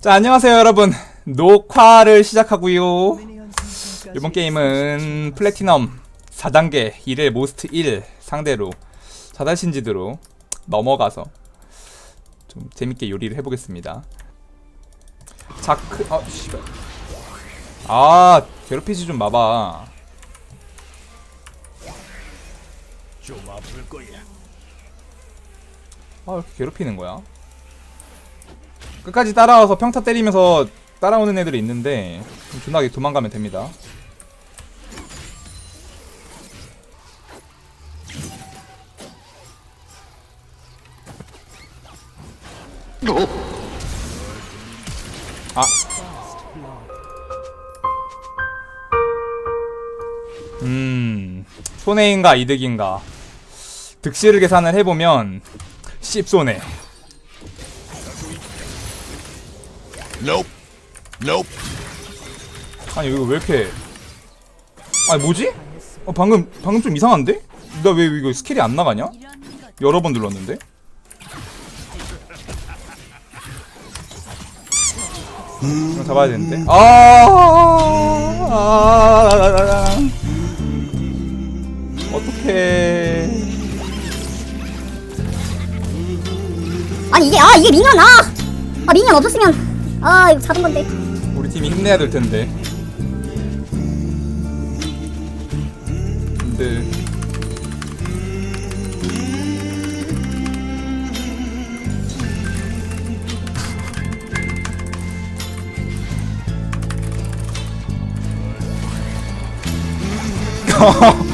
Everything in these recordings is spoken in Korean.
자, 안녕하세요, 여러분. 녹화를 시작하고요. 이번 게임은 플래티넘 4단계 1의 모스트 1 상대로 자달신지드로 넘어가서 좀 재밌게 요리를 해보겠습니다. 자크, 아, 씨발. 아, 괴롭히지 좀 마봐. 아, 괴롭히는 거야? 끝까지 따라와서 평타 때리면서 따라오는 애들이 있는데 좀 존나게 도망가면 됩니다. 아. 음, 손해인가 이득인가. 득실을 계산을 해보면 씹손해. Nope. Nope. 아니 이거 왜 이렇게 아니 뭐지? 어 방금 방금 좀 이상한데? 나 왜 이거 스킬이 안 나가냐? 여러 번 눌렀는데? 이거 잡아야 되는데 아, 아, 아, 아, 아. 어떡해 아니 이게 아 이게 미니언 아! 아 미니언 없었으면 아 이거 잡은 건데. 우리 팀이 힘내야 될 텐데. 근데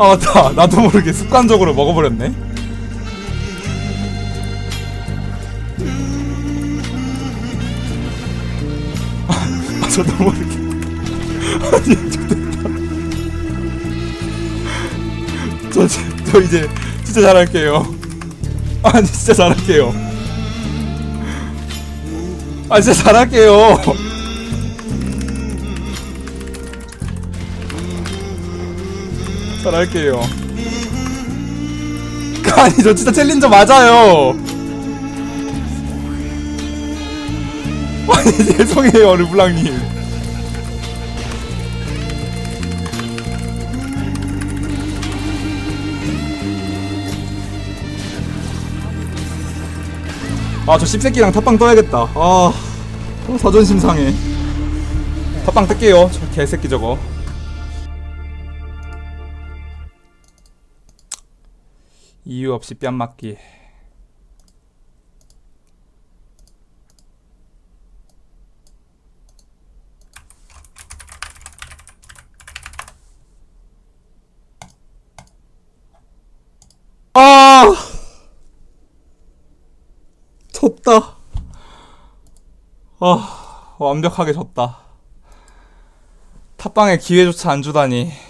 아 맞다. 나도 모르게 습관적으로 먹어버렸네. 아 저도 모르게. 아니. 저, 지- 저 이제 진짜 잘할게요. 아니 진짜 잘할게요. 아 진짜 잘할게요. 잘할게요. 아니 저 진짜 챌린저 맞아요. 아니 죄송해요 르블랑님. 아저 씹새끼랑 탑방 떠야겠다. 아 어, 자존심 상해. 탑방 뜰게요. 저 개새끼 저거. 이유 없이 뺨 맞기. 아! 졌다. 아, 완벽하게 졌다. 탑방에 기회조차 안 주다니.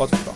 빠졌다.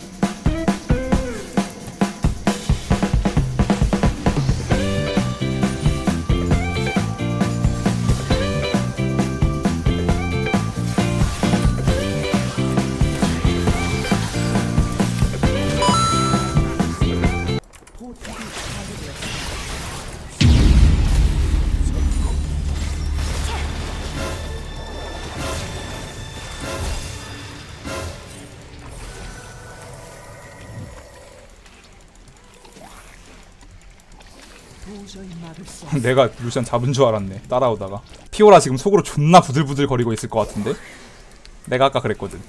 내가 루시안 잡은 줄 알았네. 따라오다가. 피오라 지금 속으로 존나 부들부들 거리고 있을 것 같은데? 내가 아까 그랬거든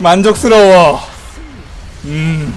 만족스러워. 음